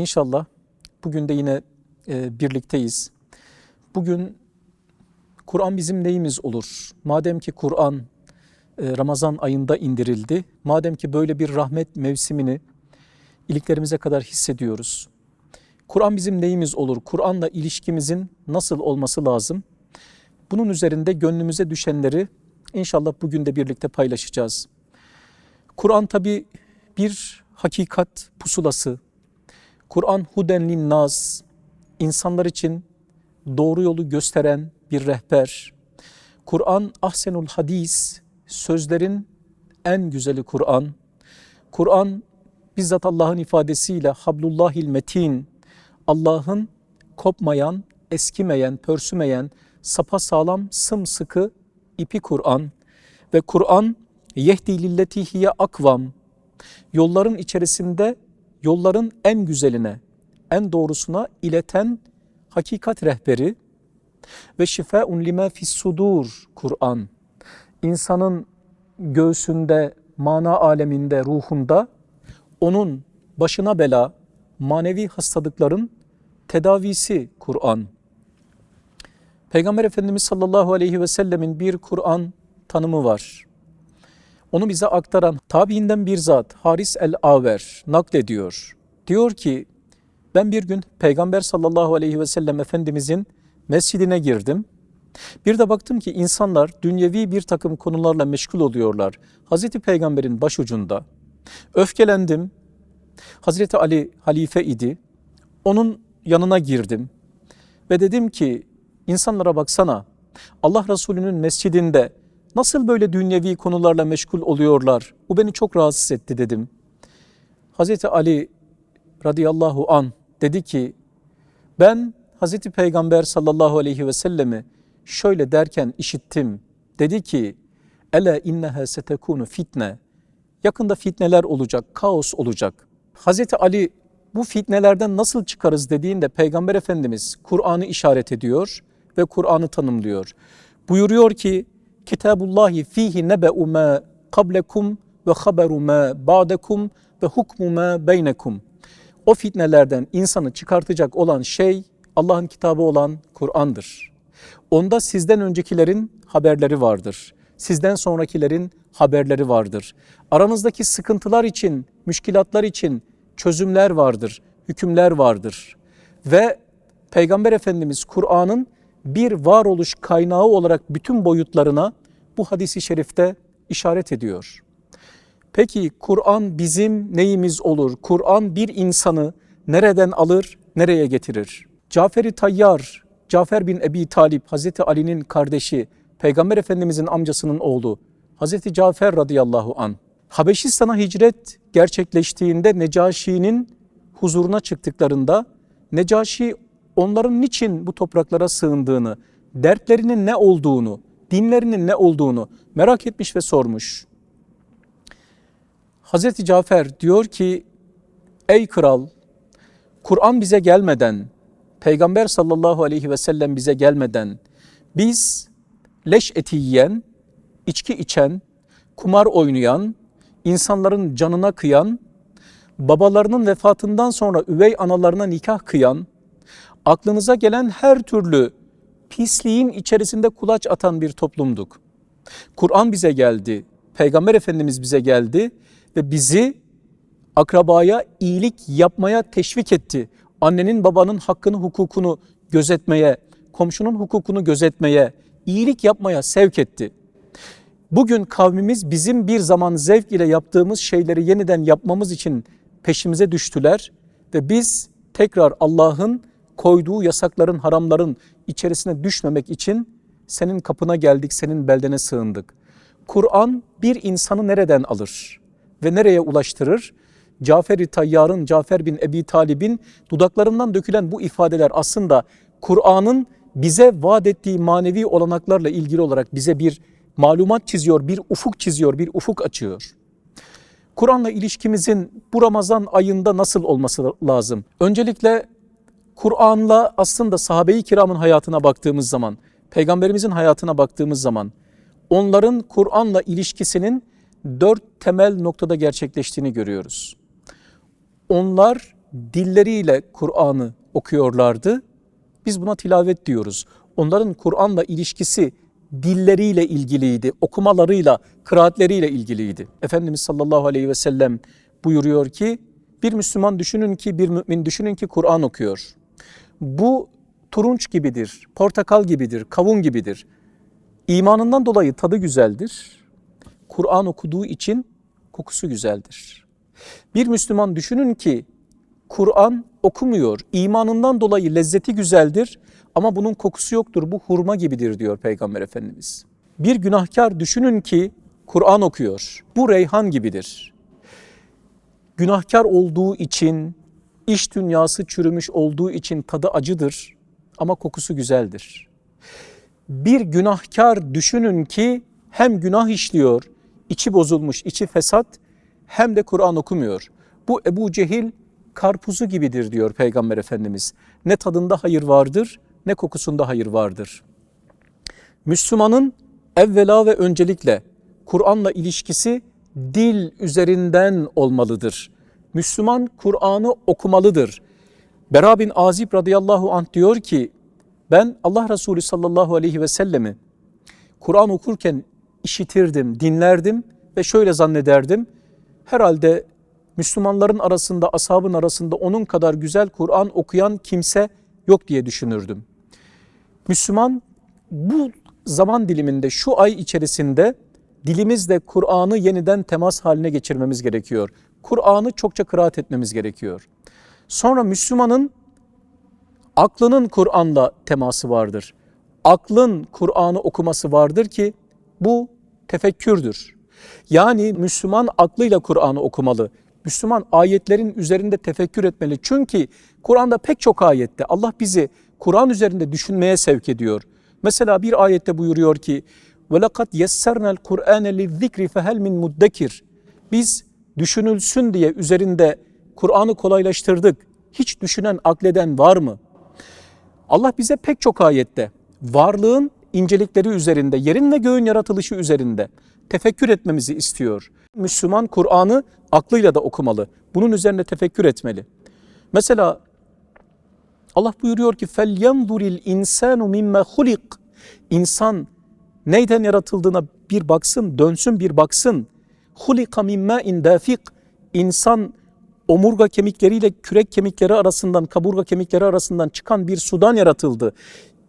İnşallah bugün de yine e, birlikteyiz. Bugün Kur'an bizim neyimiz olur? Madem ki Kur'an e, Ramazan ayında indirildi, madem ki böyle bir rahmet mevsimini iliklerimize kadar hissediyoruz. Kur'an bizim neyimiz olur? Kur'an'la ilişkimizin nasıl olması lazım? Bunun üzerinde gönlümüze düşenleri inşallah bugün de birlikte paylaşacağız. Kur'an tabi bir hakikat pusulası. Kur'an huden naz, insanlar için doğru yolu gösteren bir rehber. Kur'an ahsenul hadis, sözlerin en güzeli Kur'an. Kur'an bizzat Allah'ın ifadesiyle hablullahil metin, Allah'ın kopmayan, eskimeyen, pörsümeyen, sapasağlam, sımsıkı ipi Kur'an. Ve Kur'an yehdi lilleti akvam, yolların içerisinde yolların en güzeline, en doğrusuna ileten hakikat rehberi ve şifaun lima fis sudur Kur'an. İnsanın göğsünde, mana aleminde, ruhunda onun başına bela, manevi hastalıkların tedavisi Kur'an. Peygamber Efendimiz sallallahu aleyhi ve sellemin bir Kur'an tanımı var. Onu bize aktaran tabiinden bir zat Haris el-Aver naklediyor. Diyor ki ben bir gün Peygamber sallallahu aleyhi ve sellem Efendimizin mescidine girdim. Bir de baktım ki insanlar dünyevi bir takım konularla meşgul oluyorlar. Hazreti Peygamber'in başucunda. Öfkelendim. Hazreti Ali halife idi. Onun yanına girdim. Ve dedim ki insanlara baksana Allah Resulü'nün mescidinde nasıl böyle dünyevi konularla meşgul oluyorlar? Bu beni çok rahatsız etti dedim. Hazreti Ali radıyallahu an dedi ki ben Hazreti Peygamber sallallahu aleyhi ve sellemi şöyle derken işittim. Dedi ki ele inneha setekunu fitne. Yakında fitneler olacak, kaos olacak. Hazreti Ali bu fitnelerden nasıl çıkarız dediğinde Peygamber Efendimiz Kur'an'ı işaret ediyor ve Kur'an'ı tanımlıyor. Buyuruyor ki Kitabullahi fihi nebe'u ma qablekum ve haberu ma ba'dekum ve hukmu ma beynekum. O fitnelerden insanı çıkartacak olan şey Allah'ın kitabı olan Kur'an'dır. Onda sizden öncekilerin haberleri vardır. Sizden sonrakilerin haberleri vardır. Aranızdaki sıkıntılar için, müşkilatlar için çözümler vardır, hükümler vardır. Ve Peygamber Efendimiz Kur'an'ın bir varoluş kaynağı olarak bütün boyutlarına bu hadisi şerifte işaret ediyor. Peki Kur'an bizim neyimiz olur? Kur'an bir insanı nereden alır, nereye getirir? Cafer-i Tayyar, Cafer bin Ebi Talip, Hazreti Ali'nin kardeşi, Peygamber Efendimizin amcasının oğlu, Hazreti Cafer radıyallahu an. Habeşistan'a hicret gerçekleştiğinde Necaşi'nin huzuruna çıktıklarında Necaşi onların niçin bu topraklara sığındığını, dertlerinin ne olduğunu, dinlerinin ne olduğunu merak etmiş ve sormuş. Hazreti Cafer diyor ki ey kral Kur'an bize gelmeden, Peygamber sallallahu aleyhi ve sellem bize gelmeden biz leş eti yiyen, içki içen, kumar oynayan, insanların canına kıyan, babalarının vefatından sonra üvey analarına nikah kıyan, aklınıza gelen her türlü pisliğin içerisinde kulaç atan bir toplumduk. Kur'an bize geldi, Peygamber Efendimiz bize geldi ve bizi akrabaya iyilik yapmaya teşvik etti. Annenin babanın hakkını hukukunu gözetmeye, komşunun hukukunu gözetmeye, iyilik yapmaya sevk etti. Bugün kavmimiz bizim bir zaman zevk ile yaptığımız şeyleri yeniden yapmamız için peşimize düştüler ve biz tekrar Allah'ın koyduğu yasakların, haramların içerisine düşmemek için senin kapına geldik, senin beldene sığındık. Kur'an bir insanı nereden alır ve nereye ulaştırır? Cafer-i Tayyar'ın, Cafer bin Ebi Talib'in dudaklarından dökülen bu ifadeler aslında Kur'an'ın bize vaat ettiği manevi olanaklarla ilgili olarak bize bir malumat çiziyor, bir ufuk çiziyor, bir ufuk açıyor. Kur'an'la ilişkimizin bu Ramazan ayında nasıl olması lazım? Öncelikle Kur'an'la aslında sahabe-i kiramın hayatına baktığımız zaman, peygamberimizin hayatına baktığımız zaman onların Kur'an'la ilişkisinin dört temel noktada gerçekleştiğini görüyoruz. Onlar dilleriyle Kur'an'ı okuyorlardı. Biz buna tilavet diyoruz. Onların Kur'an'la ilişkisi dilleriyle ilgiliydi, okumalarıyla, kıraatleriyle ilgiliydi. Efendimiz sallallahu aleyhi ve sellem buyuruyor ki, bir Müslüman düşünün ki, bir mümin düşünün ki Kur'an okuyor. Bu turunç gibidir, portakal gibidir, kavun gibidir. İmanından dolayı tadı güzeldir. Kur'an okuduğu için kokusu güzeldir. Bir Müslüman düşünün ki Kur'an okumuyor. İmanından dolayı lezzeti güzeldir ama bunun kokusu yoktur. Bu hurma gibidir diyor Peygamber Efendimiz. Bir günahkar düşünün ki Kur'an okuyor. Bu reyhan gibidir. Günahkar olduğu için, iş dünyası çürümüş olduğu için tadı acıdır ama kokusu güzeldir. Bir günahkar düşünün ki hem günah işliyor, içi bozulmuş, içi fesat hem de Kur'an okumuyor. Bu Ebu Cehil karpuzu gibidir diyor Peygamber Efendimiz. Ne tadında hayır vardır ne kokusunda hayır vardır. Müslümanın evvela ve öncelikle Kur'an'la ilişkisi dil üzerinden olmalıdır. Müslüman Kur'an'ı okumalıdır. Bera bin Azib radıyallahu anh diyor ki ben Allah Resulü sallallahu aleyhi ve sellemi Kur'an okurken işitirdim, dinlerdim ve şöyle zannederdim. Herhalde Müslümanların arasında, ashabın arasında onun kadar güzel Kur'an okuyan kimse yok diye düşünürdüm. Müslüman bu zaman diliminde, şu ay içerisinde dilimizle Kur'an'ı yeniden temas haline geçirmemiz gerekiyor. Kur'an'ı çokça kıraat etmemiz gerekiyor. Sonra Müslümanın aklının Kur'an'la teması vardır. Aklın Kur'an'ı okuması vardır ki bu tefekkürdür. Yani Müslüman aklıyla Kur'an'ı okumalı. Müslüman ayetlerin üzerinde tefekkür etmeli. Çünkü Kur'an'da pek çok ayette Allah bizi Kur'an üzerinde düşünmeye sevk ediyor. Mesela bir ayette buyuruyor ki وَلَقَدْ يَسَّرْنَا الْقُرْآنَ لِلذِّكْرِ فَهَلْ مِنْ مُدَّكِرٍ Biz düşünülsün diye üzerinde Kur'an'ı kolaylaştırdık. Hiç düşünen, akleden var mı? Allah bize pek çok ayette varlığın incelikleri üzerinde, yerin ve göğün yaratılışı üzerinde tefekkür etmemizi istiyor. Müslüman Kur'an'ı aklıyla da okumalı. Bunun üzerine tefekkür etmeli. Mesela Allah buyuruyor ki فَلْيَنْظُرِ الْاِنْسَانُ مِمَّا خُلِقْ İnsan neyden yaratıldığına bir baksın, dönsün bir baksın. hulika mimma indafik insan omurga kemikleriyle kürek kemikleri arasından, kaburga kemikleri arasından çıkan bir sudan yaratıldı.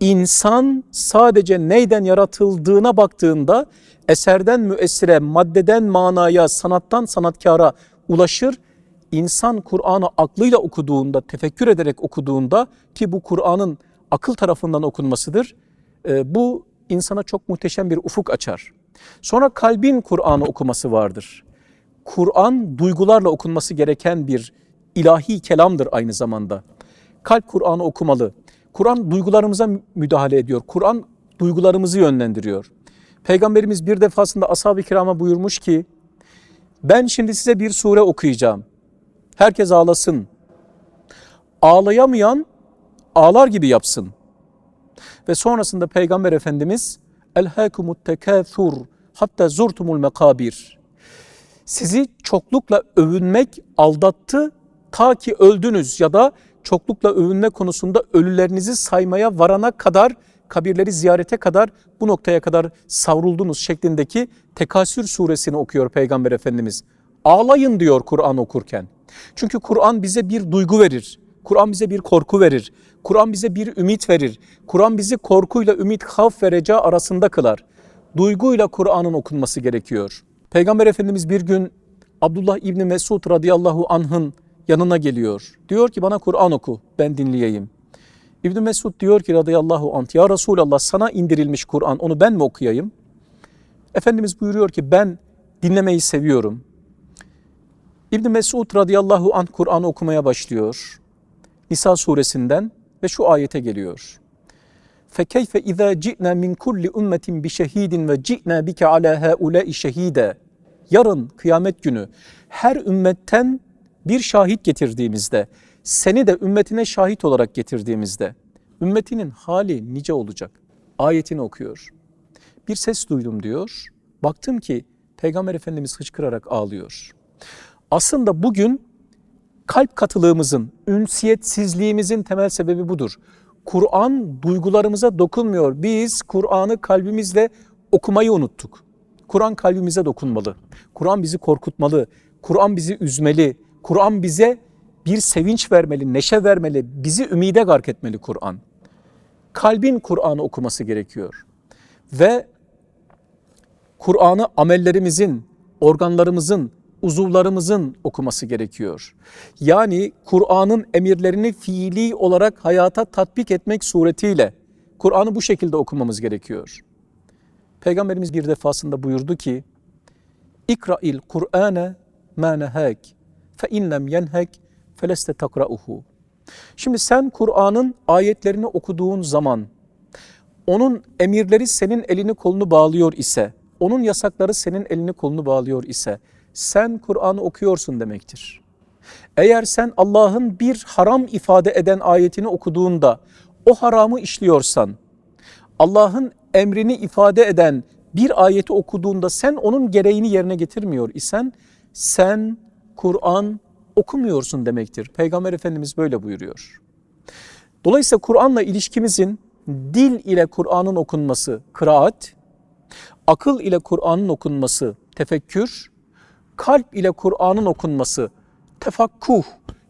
İnsan sadece neyden yaratıldığına baktığında eserden müessire, maddeden manaya, sanattan sanatkara ulaşır. İnsan Kur'an'ı aklıyla okuduğunda, tefekkür ederek okuduğunda ki bu Kur'an'ın akıl tarafından okunmasıdır. E, bu insana çok muhteşem bir ufuk açar. Sonra kalbin Kur'an'ı okuması vardır. Kur'an duygularla okunması gereken bir ilahi kelamdır aynı zamanda. Kalp Kur'an'ı okumalı. Kur'an duygularımıza müdahale ediyor. Kur'an duygularımızı yönlendiriyor. Peygamberimiz bir defasında ashab-ı kirama buyurmuş ki, ben şimdi size bir sure okuyacağım. Herkes ağlasın. Ağlayamayan ağlar gibi yapsın. Ve sonrasında Peygamber Efendimiz Elhâkumut tekâthur hatta zurtumul mekabir. Sizi çoklukla övünmek aldattı ta ki öldünüz ya da çoklukla övünme konusunda ölülerinizi saymaya varana kadar kabirleri ziyarete kadar bu noktaya kadar savruldunuz şeklindeki Tekasür suresini okuyor Peygamber Efendimiz. Ağlayın diyor Kur'an okurken. Çünkü Kur'an bize bir duygu verir. Kur'an bize bir korku verir. Kur'an bize bir ümit verir. Kur'an bizi korkuyla ümit, havf ve reca arasında kılar. Duyguyla Kur'an'ın okunması gerekiyor. Peygamber Efendimiz bir gün Abdullah İbni Mesud radıyallahu anh'ın yanına geliyor. Diyor ki bana Kur'an oku ben dinleyeyim. İbni Mesud diyor ki radıyallahu anh ya Resulallah sana indirilmiş Kur'an onu ben mi okuyayım? Efendimiz buyuruyor ki ben dinlemeyi seviyorum. İbni Mesud radıyallahu anh Kur'an'ı okumaya başlıyor. Nisa suresinden ve şu ayete geliyor. فَكَيْفَ اِذَا جِئْنَا مِنْ كُلِّ اُمَّةٍ بِشَه۪يدٍ وَجِئْنَا بِكَ عَلَى هَؤُلَاءِ شَه۪يدًا Yarın kıyamet günü her ümmetten bir şahit getirdiğimizde, seni de ümmetine şahit olarak getirdiğimizde, ümmetinin hali nice olacak. Ayetini okuyor. Bir ses duydum diyor. Baktım ki Peygamber Efendimiz hıçkırarak ağlıyor. Aslında bugün kalp katılığımızın, ünsiyetsizliğimizin temel sebebi budur. Kur'an duygularımıza dokunmuyor. Biz Kur'an'ı kalbimizle okumayı unuttuk. Kur'an kalbimize dokunmalı. Kur'an bizi korkutmalı. Kur'an bizi üzmeli. Kur'an bize bir sevinç vermeli, neşe vermeli, bizi ümide gark etmeli Kur'an. Kalbin Kur'an'ı okuması gerekiyor. Ve Kur'an'ı amellerimizin, organlarımızın, uzuvlarımızın okuması gerekiyor. Yani Kur'an'ın emirlerini fiili olarak hayata tatbik etmek suretiyle Kur'an'ı bu şekilde okumamız gerekiyor. Peygamberimiz bir defasında buyurdu ki İkra'il Kur'ane ma nehek fe inlem yenhek feleste takra'uhu. Şimdi sen Kur'an'ın ayetlerini okuduğun zaman onun emirleri senin elini kolunu bağlıyor ise, onun yasakları senin elini kolunu bağlıyor ise sen Kur'an'ı okuyorsun demektir. Eğer sen Allah'ın bir haram ifade eden ayetini okuduğunda o haramı işliyorsan, Allah'ın emrini ifade eden bir ayeti okuduğunda sen onun gereğini yerine getirmiyor isen sen Kur'an okumuyorsun demektir. Peygamber Efendimiz böyle buyuruyor. Dolayısıyla Kur'an'la ilişkimizin dil ile Kur'an'ın okunması kıraat, akıl ile Kur'an'ın okunması tefekkür, kalp ile Kur'an'ın okunması tefakkuh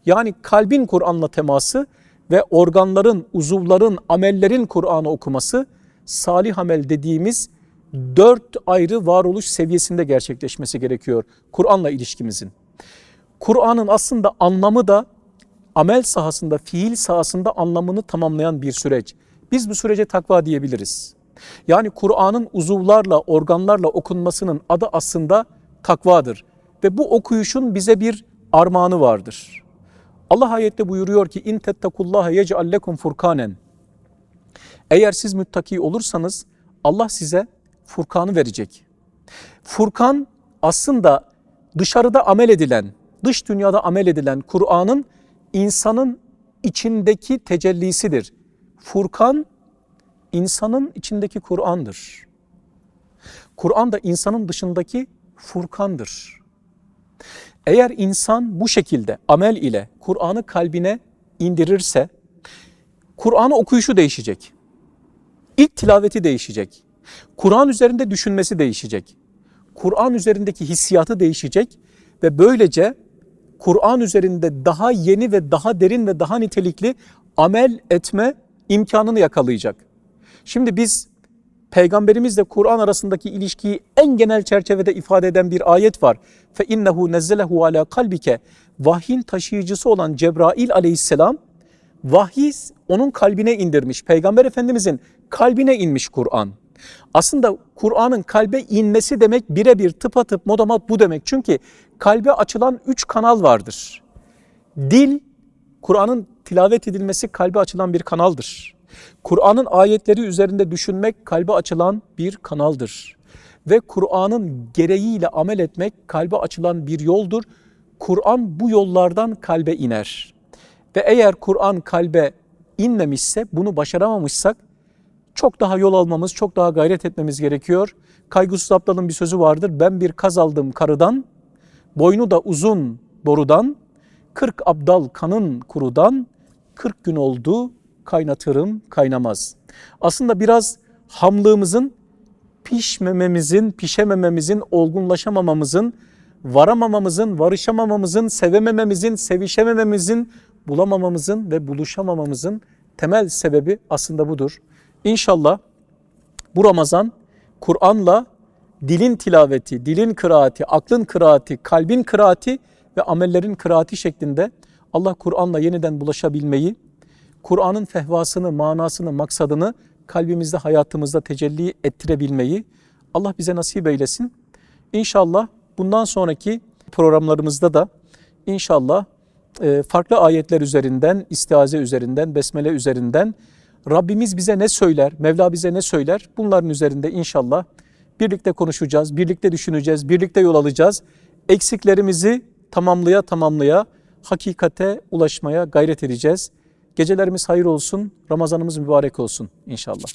yani kalbin Kur'an'la teması ve organların, uzuvların, amellerin Kur'an'ı okuması salih amel dediğimiz dört ayrı varoluş seviyesinde gerçekleşmesi gerekiyor Kur'an'la ilişkimizin. Kur'an'ın aslında anlamı da amel sahasında, fiil sahasında anlamını tamamlayan bir süreç. Biz bu sürece takva diyebiliriz. Yani Kur'an'ın uzuvlarla, organlarla okunmasının adı aslında takvadır. Ve bu okuyuşun bize bir armağanı vardır. Allah ayette buyuruyor ki in tettakullaha yec'al lekum furkanen. Eğer siz müttaki olursanız Allah size Furkan'ı verecek. Furkan aslında dışarıda amel edilen, dış dünyada amel edilen Kur'an'ın insanın içindeki tecellisidir. Furkan insanın içindeki Kur'an'dır. Kur'an da insanın dışındaki Furkan'dır. Eğer insan bu şekilde amel ile Kur'an'ı kalbine indirirse Kur'an'ı okuyuşu değişecek. İlk tilaveti değişecek. Kur'an üzerinde düşünmesi değişecek. Kur'an üzerindeki hissiyatı değişecek ve böylece Kur'an üzerinde daha yeni ve daha derin ve daha nitelikli amel etme imkanını yakalayacak. Şimdi biz peygamberimizle Kur'an arasındaki ilişkiyi en genel çerçevede ifade eden bir ayet var. Fe innehu nezzelehu ala kalbike. Vahyin taşıyıcısı olan Cebrail aleyhisselam vahiy onun kalbine indirmiş. Peygamber Efendimizin kalbine inmiş Kur'an. Aslında Kur'an'ın kalbe inmesi demek birebir tıpatıp modamat bu demek. Çünkü kalbe açılan üç kanal vardır. Dil, Kur'an'ın tilavet edilmesi kalbe açılan bir kanaldır. Kur'an'ın ayetleri üzerinde düşünmek kalbe açılan bir kanaldır. Ve Kur'an'ın gereğiyle amel etmek kalbe açılan bir yoldur. Kur'an bu yollardan kalbe iner. Ve eğer Kur'an kalbe inmemişse, bunu başaramamışsak çok daha yol almamız, çok daha gayret etmemiz gerekiyor. Kaygısız Abdal'ın bir sözü vardır. Ben bir kaz aldım karıdan, boynu da uzun borudan, kırk abdal kanın kurudan, kırk gün oldu kaynatırım kaynamaz. Aslında biraz hamlığımızın, pişmememizin, pişemememizin, olgunlaşamamamızın, varamamamızın, varışamamamızın, sevemememizin, sevişemememizin, bulamamamızın ve buluşamamamızın temel sebebi aslında budur. İnşallah bu Ramazan Kur'an'la dilin tilaveti, dilin kıraati, aklın kıraati, kalbin kıraati ve amellerin kıraati şeklinde Allah Kur'an'la yeniden bulaşabilmeyi, Kur'an'ın fehvasını, manasını, maksadını kalbimizde, hayatımızda tecelli ettirebilmeyi Allah bize nasip eylesin. İnşallah bundan sonraki programlarımızda da inşallah e, farklı ayetler üzerinden, istiaze üzerinden, besmele üzerinden Rabbimiz bize ne söyler, Mevla bize ne söyler bunların üzerinde inşallah birlikte konuşacağız, birlikte düşüneceğiz, birlikte yol alacağız. Eksiklerimizi tamamlaya tamamlaya hakikate ulaşmaya gayret edeceğiz. Gecelerimiz hayır olsun, Ramazanımız mübarek olsun inşallah.